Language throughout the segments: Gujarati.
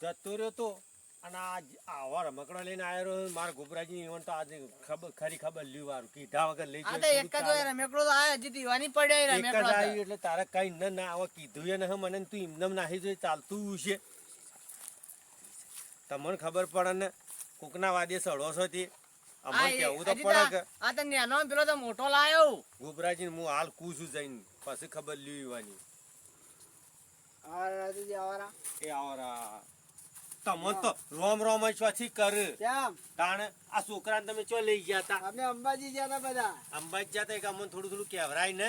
જતો રહ્યો તો. અને આ આવા રમકડા લઈને આવ્યો મારા ગોબરાજી ઈવન તો આજે ખબર ખરી ખબર લ્યું વારું કીધા વગર લઈ આ ગયો એક જ હોય રમકડો તો આયા હજી દીવાની પડ્યા એ એક જ આવી એટલે તારે કઈ ન ના આવા કીધું એ ન મને તું ઇમનમ નાહી જોઈ ચાલતું છે. તમને ખબર પડે ને કોકના વાદે સડો છો તે. આ અમને કેવું તો પડે કે આ તો નેનો પેલો તો મોટો લાયો. ગોબરાજી હું હાલ કૂસું જઈને. પછી ખબર લ્યું ઈવાની. આ રાજુજી આવરા? એ આવરા. તમને તો રોમ રોમ જ કર. કેમ? તાણે આ છોકરાને તમે ચો લઈ ગયા હતા અમે અંબાજી ગયા હતા બધા. અંબાજી જતા એક અમને થોડું થોડું કેવરાય ને.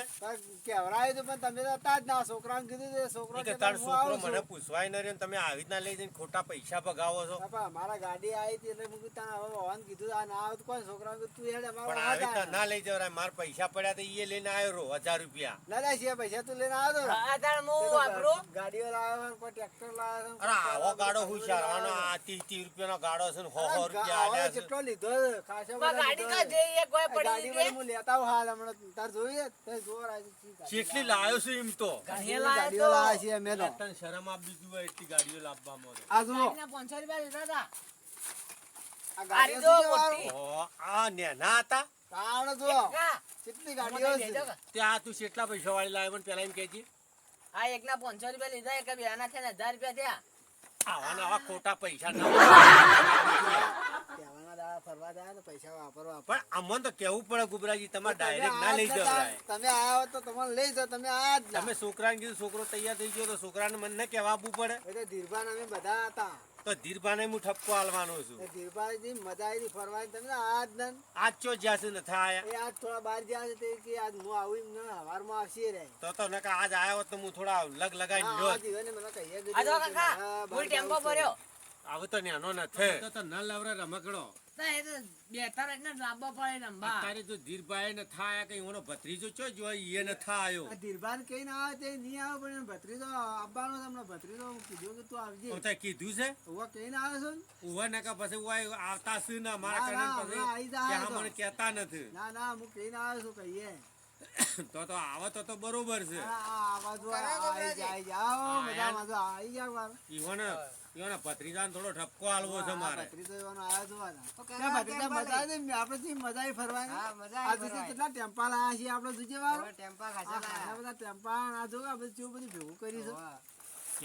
કેવરાય તો પણ તમે તો હતા જ ના. છોકરાને કીધું તે છોકરો કે તાર છોકરો મને પૂછવાય ન રહ્યો તમે આવી રીતના લઈ જઈને ખોટા પૈસા ભગાવો છો. મારા ગાડી આવી હતી એટલે મૂકી કીધું હવે ભગવાન કીધું આ ના આવે કોઈ છોકરા તું હેડ અમારો પણ આવી રીતના ના લઈ જવરાય મારા પૈસા પડ્યા તો એ લઈને આવ્યો રો હજાર રૂપિયા. ના ના છે પૈસા તું લઈને આવ્યો તો. તાણ હું ગાડીઓ લાવ્યો કોઈ ટ્રેક્ટર લાવ્યો અરે આવો ગાડો હુશાર આનો આ ત્રીસ ત્રીસ રૂપિયાનો ગાડો છે ને સો સો રૂપિયા છે. જેટલો લીધો ખાસો ગાડી કા છે. જઈ એક કોઈ પડી ગઈ હું લેતા હું હાલ હમણાં. તાર જોઈએ તે જોર આવી છે, ગાડી લાયો છે એમ તો? ઘણી લાયો લાયા છે અમે તો. તને શરમ આપ દીધું હોય એટલી ગાડીઓ લાવવામાં તો. આ જો. ગાડીના 500 રૂપિયા લીધા હતા. આ ગાડી છે મોટી. ઓ, આ નેના હતા? તાણ જો. કેટલી ગાડીઓ છે. ત્યાં તું કેટલા પૈસા વાળી લાવ્યો પણ પેલા એમ કહેજે. આ એકના 500 રૂપિયા લીધા એક બેના થયા ને 1000 રૂપિયા થયા. આવા ને આવા ખોટા પૈસા ના ફરવા જાય તો પૈસા વાપરવા. પણ અમને તો કેવું પડે ગુબરાજી તમારે ડાયરેક્ટ ના લઈ આયા જ જવરાય. નતા. તમે આયા હોત તો તમને લઈ જાઓ તમે આ. તમે છોકરાને કીધું છોકરો તૈયાર થઈ ગયો તો છોકરાને મને ન કહેવા આપવું પડે. એટલે તો ધીરબાન અમે બધા હતા. તો ધીરભાને હું ઠપકો આલવાનો છું. ધીરભાઈ ધીરબાનજી મજા આવી ફરવાની તમે આજ જ આજ ચો જ્યાં છે નથી આયા? એ આજ થોડા બહાર ગયા છે તે કે આજ હું આવું ન ના હવારમાં આવશે રે. તો તો નકા આજ આયો તો હું થોડા લગ લગાઈ લ્યો આ જીવને મને કહીએ કીધું આ જો કે કાકા મારા ટેમ્પો ભર્યો. આવું તો નથી. તો તો ન લવરે રમકડો. તો એ તો બેઠા પડે ને અંબા. અત્યારે જો ધીરભાઈ ને થાય કઈ ઓનો ભત્રીજો ચો જોઈ એ ન થાય. આ કઈ ના આવે તે નહીં આવે પણ ભત્રીજો આવવાનો છે. ભત્રીજો કીધું કે તું આવજે. તો કીધું છે? ઉવા કઈ ના આવે છે ને? ઊભા નકા પછી ઉવા આવતા છે ને મારા કારણે પછી હમણાં આઈ જાય કે મને કહેતા નથી. ના ના હું કઈ ના આવે છું કહીએ. તો તો આવે તો તો બરોબર છે. આ- આ આવા જાય જાઓ બધા મજા. આવી જાય વાર ઈવોને ઈવોને ભત્રીજાને થોડો ઠપકો આલવો છે મારે. ભત્રીજો એવાનો આયો જોવાના. ત્યાં ભત્રીજા મજા આવે ને, આપણે થી મજા આવી ફરવાની? આ આવી કેટલા ટેમ્પા લાયા છીએ આપણે જોજે વાર ટેમ્પા ખાસા લાયા. બધા ટેમ્પા આ જો આ બધું કેવું બધું ભેગું કરી છે?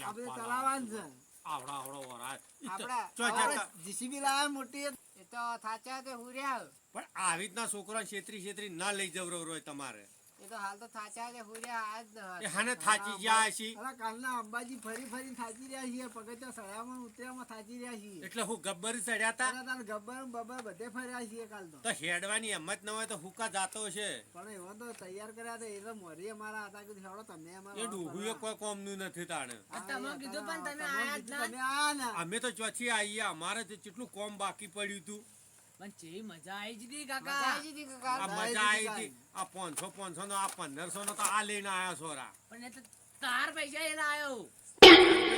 આ બધું ચલાવવાનું છે. આવડા આવડો વરાય આપડા- જીસીબી લાયા મોટી. એ. તો થાચા તે હુર્યા. પણ આવી રીતના છોકરા છેતરી છેતરી ના લઈ જવરો રોય તમારે. એ તો હાલ તો થાચા તે હુર્યા આજ ન હાને થાચી ગયા છે અલા કાલના અંબાજી ફરી ફરી થાચી રહ્યા છીએ પગથિયા સળિયામાં ઉતર્યામાં થાચી રહ્યા છીએ. એટલે હું ગબ્બર ચડ્યા તા? અલા તાર ગબ્બર બબ્બર બધે ફર્યા છીએ કાલ તો. તો હેડવાની હિંમત ન હોય તો હુકા જાતો છે પણ એવો તો તૈયાર કર્યા હતા એ તો મોરી અમારા હતા કીધું હેડો તમે અમારા એ ડૂબુએ કોઈ કોમનું નથી તાણે. તમે કીધું પણ તમે તમે આયા જ ના. તમે આયા ના. અમે તો ચોથી આવીએ અમારે તો કેટલું કોમ બાકી પડ્યું તું. પણ ચેવી મજા આવી જતી કાકા. આવી જતી કાકા. મજા મજા આવી આવી જતી આ પાંચસો પાંચસો નો આ પંદરસો નો તો આ લઈને આયા છોરા પણ એ તો તાર પૈસા એ લાયો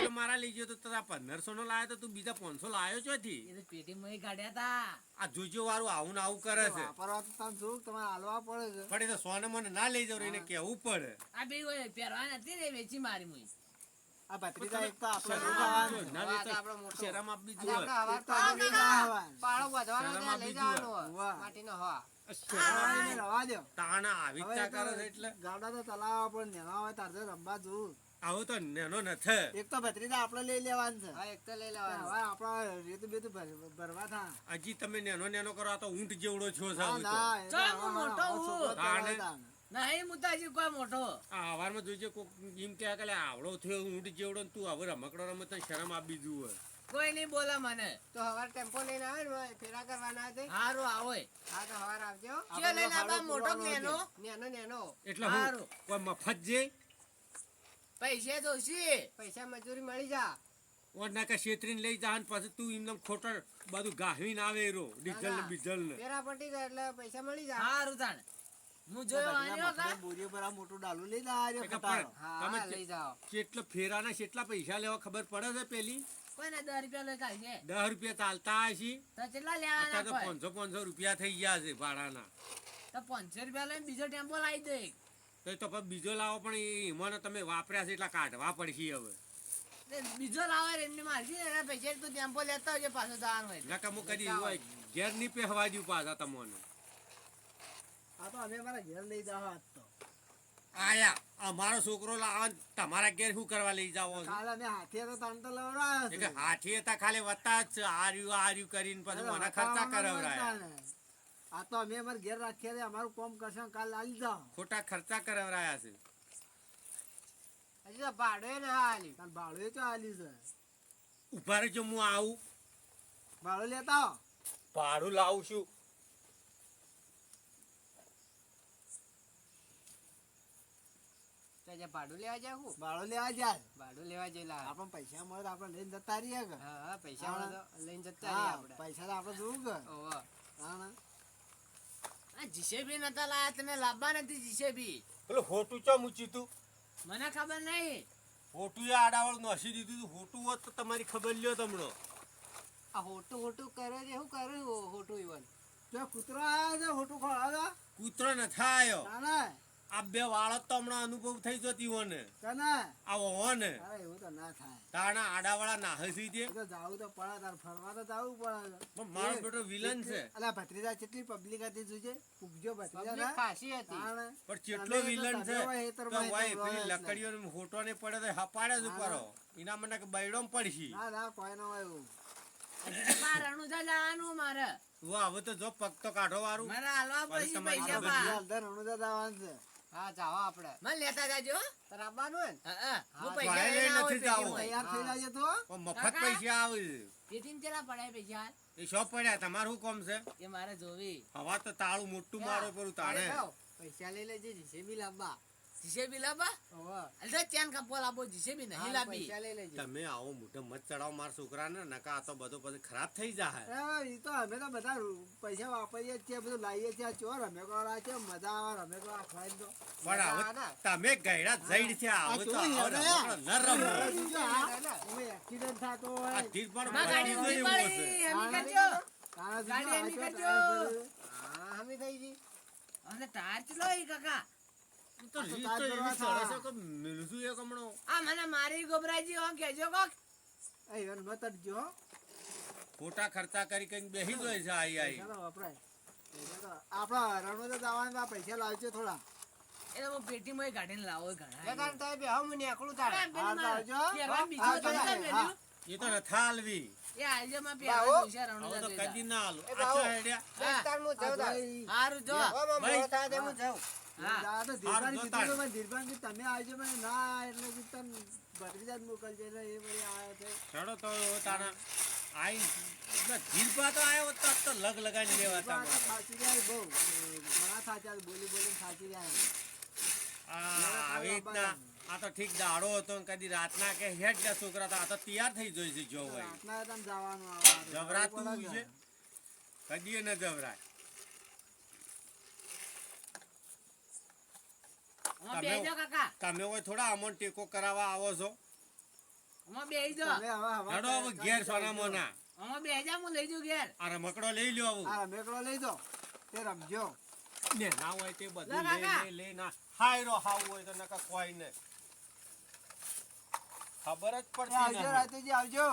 તો મારા લઈ ગયો તો તો આ પંદરસો નો લાયો તો તું બીજા પાંચસો લાયો ચોથી. એ તો પેટીમાં ય કાઢ્યા તા. આ જોજો વાળું આવું ને આવું કરે છે. વાપરવા તો તમે જોઉં, તમારે હાલવા પડે છે. પણ એ તો સોને મને ના લઈ જવું એને કેવું પડે? આ બે પહેરવા નથી ને વેચી મારી મુઈ. આ ભત્રીજા એક તો આપણે શરમ આપી જો. પાળો લઈ જવાનો માટીનો હવા. રવા. તાણા આવી તો કરે એટલે. ગામડા તો તલાવા પણ નેના હોય તાર રમવા જોઉં. આવું તો નેનો નથી. એક તો ભત્રીજા આપણે લઈ લેવાનું છે. હા એક તો લઈ હવે આપણા રેતું બેતું ભરવા થા. હજી તમે નેનો નેનો કરો આ તો ઊંટ જેવડો છો ના હવે મોટો હું. છોકરો તાણે. તલાવે તાણે. નહીં મુતાજી કોઈ મોટો. આ હવારમાં જોઈજે કોક એમ કે લે આવડો થયો ઊંટ જેવડો તું હવે રમકડો રમે શરમ આપી જુએ કોઈ નહીં બોલે મને. તો હવાર ટેમ્પો લઈને આવે ને ફેરા કરવાના છે હારું આવો હા તો હવાર આવજો. આપણે લઈને આવા મોટો નેનો. Nano nano. એટલે હું કોઈ મફત જે? પૈસે તો પૈસા મજૂરી મળી જા. ઓર ના કે છેતરીને લઈ જા પછી તું એમને ખોટર બધું ગાહવીને આવે રો ડીઝલ ને બીઝલ ને ફેરા પટી જાય એટલે પૈસા મળી જાય હારું તાણ. હું જોયો ભત્રીજા આન્યો બોરીઓ પર આ મોટું ડાલું લઈને આવ્યો ખટારો. પણ લઈ જાઓ. કેટલા ફેરાના કેટલા પૈસા લેવા ખબર પડે છે પેલી? કોઈને દસ રૂપિયા લઈ કાઢશે દસ રૂપિયા ચાલતા હશે તો કેટલા અત્યારે તો લેવાના કોઈ? પાંચસો પાંચસો રૂપિયા થઈ ગયા છે ભાડાના. તો પાંચસો રૂપિયા લઈને બીજો ટેમ્પો લાવી દે. તો તો પછી બીજો લાવો પણ એ એમાં તમે વાપર્યા છે એટલા કાઢવા પડશે હવે. બીજો લાવો એમની મારજી એના પૈસા તો ટેમ્પો લેતા હોય પાછો જવાનું હોય તો. નકા હું કદી ઘેર નહીં પહેવા દઉં પાછા તમને. આ તો અમે મારા ઘેર લઈ જાવ આજ તો. આયા અમારો છોકરો લાવવા તમારા ઘેર શું કરવા લઈ જાવ કાલે અમે હાથે તો તને તો લવડાવ્યો એટલે છે. હાથી હતા ખાલી વત્તા જ આર્યું આર્યું કરીને પછી મને ખર્ચા કરાવરાયા આ તો અમે અમારા ઘેર રાખીએ છે અમારું કોમ કરશે કાલ લાવી જાઓ. ખોટા ખર્ચા કરાવરાયા છે. હજી ભાડે ના આલ્યું. કાલ ભાડું તો હાલી છે. ઊભા રહેજો હું આવું. ભાડું લેતા ભાડું લાવું છું. તો જે ભાડું લેવા જાય હું? ભાડું લેવા જાય. ભાડું લેવા જયેલા આપણને પૈસા મળે તો આપણે લઈને જતા રહીએ કે હા હા પૈસા મળે તો લઈને જતા રહીએ આપણે. પૈસા તો આપણે જોવું કે ઓહો. હા આ જીસેબી નતા લાયા તમે લાવવા નથી જીસેબી. પેલું હોટું ચમ ઊંચી તું? મને ખબર નહીં. હોટું એ આડાવાળું નસી દીધું તું. હોટું હોત તો તમારી ખબર લ્યો તમણો આ હોટું હોટું કરે છે શું કરે હોટું ઈવન? જો કૂતરો આવ્યો છે હોટું ખોળાવે કૂતરો નથી થાય કાને આ બે વાળો તો હમણાં અનુભવ થઈ જતી હોને. કાને આ હોને. અરે એવું તો ના થાય. તાણા આડાવાળા ના હસી દે તો જાવું તો પડે તાર ફરવા તો જાવું પડે. પણ મારો બેટો વિલન છે. અલા ભત્રીજા કેટલી પબ્લિક હતી જોજે? પૂગજો ભત્રીજા પબ્લિક ના? ખાસી હતી. પણ કેટલો વિલન છે. હોય ભાઈ પેલી લકડીઓ હોટો ને પડે તો હપાડે જ ઉપરો. એના મને કે બૈડો પડશી. ના ના કોઈ ન હોય એવું મારે રણુજા જવાનું મારે. વાહ હવે તો જો પગ તો કાઢો વારું. મારે હાલવા પછી પૈસા અંદર રણુજા જવાનું છે. હા જાઓ આપણે. મને લેતા જાજો હો. તારે આવવાનું હોય ને? હા, હા. હું પૈસા લઈને નથી જાવું. તૈયાર થઈ હા. તો મફત પૈસા આવે. કેટલા પડ્યા પૈસા? એ શો પડ્યા તમારું કોમ છે? એ મારે જોવી. હવા તો તાળું મોટું મારો પરું તારે પૈસા લઈ લેજે જીસેબી લાવવા. જીસેબી લાવવા ઓહો. ચેન કાપો લાવો જીસેબી નહીં લઈ લેજે તમે આવો મોઢે મત ચડાવો મારા છોકરાને નકા આ તો બધો પછી ખરાબ થઈ જાય અરે, તો અમે તો બધા પૈસા વાપરીએ છીએ બધું લાવીએ છીએ ચો રમે કોળા છે મજા આવે રમે કોળા ખાઈ તો પણ આવે? તમે ગયડા જઈડ છે આ તો આવો ન રમો હા. એક્સિડન્ટ થતો હોય આ ધીર પણ ગાડી બધી પડી, એમ કરજો. ગાડી આ કરજો. હા, હમી થઈ ગઈ. અને ટાયર ચલો કાકા તો રીત તો એવી સરસ કે મિલતું એક હમણાં આ મને મારી ગોબરાજી હો કેજો કોક એ ઈવન મત જો, ખોટા ખર્ચા કરી કઈ બેસી જાય છે આઈ આઈ પૈસા તો વપરાય. તો- આપણા રણમાં તો જવાનું, પૈસા લાવજો થોડા એટલે હું પેટીમાં ગાડીને લાવો ઘણા તારે તારે હા, હું તારે. અરે, પેલું હા, તો મારે આવજો. હા, હા. એ તો નથા હાલવી એ આજે માં બાવો. પહેરવાનું છે તો કદી ના હાલો આ બાવો. હેડ્યા હા. આ ભાઈ, હારું જો ભાઈ. તો હું જાઉં. આ તો હારું, ધીરબાન જોતા કીધું તો મને ધીરબાન કીધું તમે આવજો મને ના એટલે કે ભત્રીજા જ મોકલજે એટલે એ વળી આયા છે ચડો તો તારા આઈ ધીરપા તો આવ્યો તો તો લગ લગાડી લેવા ધીરબાન થાચી જાય બહુ. ઘણા થાચ્યા બોલી બોલી થાચી જાય આવી રીતના આ તો ઠીક દાડો હતો કદી રાતના કે હેડ ગયા છોકરા તો આ તો તૈયાર થઈ જોઈ છે જો હોય. પડે છે. કદી ન જબરાય તમે- બેહી જાઓ કાકા. તમે હોય થોડા અમોન ટેકો કરાવવા આવો છો. આમાં બેહી તમે હવે ઘેર કરી સોના મોના. આમાં બેહી જાઓ હું લઈ જાઉં ઘેર. આ રમકડો લઈ લ્યો આવું. આ રમેકડો લઈ દો તે રમજો. ને ના હોય તે બધું લા લઈ. લઈ ના. હાયરો હાવ હોય તો નકા કોઈ ને. ખબર જ પડતી પડતી આવજો રાતેજી આવજો.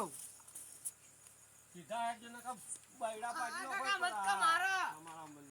સીધા હેડજો નકા બાયડા આ પાડ્યો કાકા મત મારો.